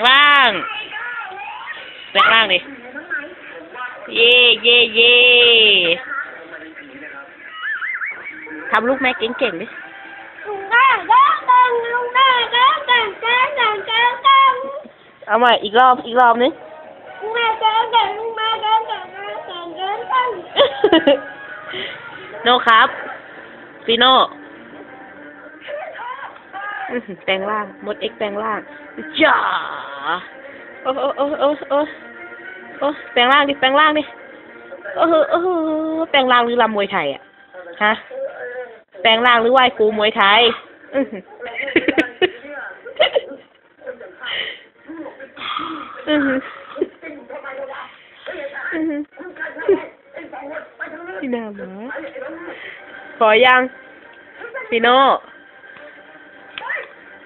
งร่างแปลงร่างดิ เย่เย่เย่ทำลูกแม่เก่งๆดิลุงแม่เด้อเด้งลุงแม่อเด้งเด้งเด้งเด้งเด้งเอามาอีกรอบ อีกรอบนึงแม่เด้งเด้งลุงแม่เด้งเด้งเด้งเด้งเด้งโนครับฟีโน้ แปลงร่าง มดเอ็กแปลงร่างจ้าโอ้โอ้โอ้โอ้โอ้โอ้แปลงร่างดิ แปลงร่างดิโอ้โหโอ้โหแปลงร่างหรือลำมวยไทยอะ ฮะ แปลงร่างหรือไหว้ครูมวยไทยอื้อหืออื้อหืออื้อหือพี่นาหมาพอยังพี่โน่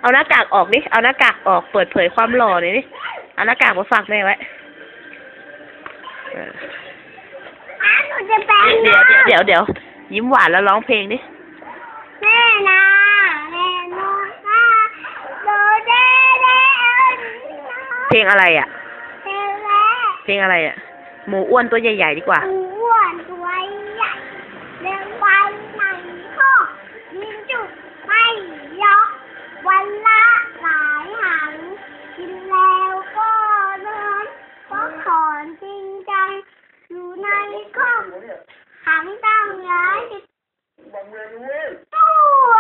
เอาหน้ากากออกดิ เอาหน้ากากออก เปิดเผยความหล่อหน่อยดิ เอาหน้ากากมาฝากแม่ไว้เอออ้าวหนูจะแปลงเดี๋ยวนะเดี๋ยวเดี๋ยวยิ้มหวานแล้วร้องเพลงดิ แม่นะแม่นอนนะโดเดเดเพลงอะไรอะเดเดเพลงอะไรอะ หมูอ้วนตัวใหญ่ ๆ ดีกว่า นข้องหังตั้งย้ายตัว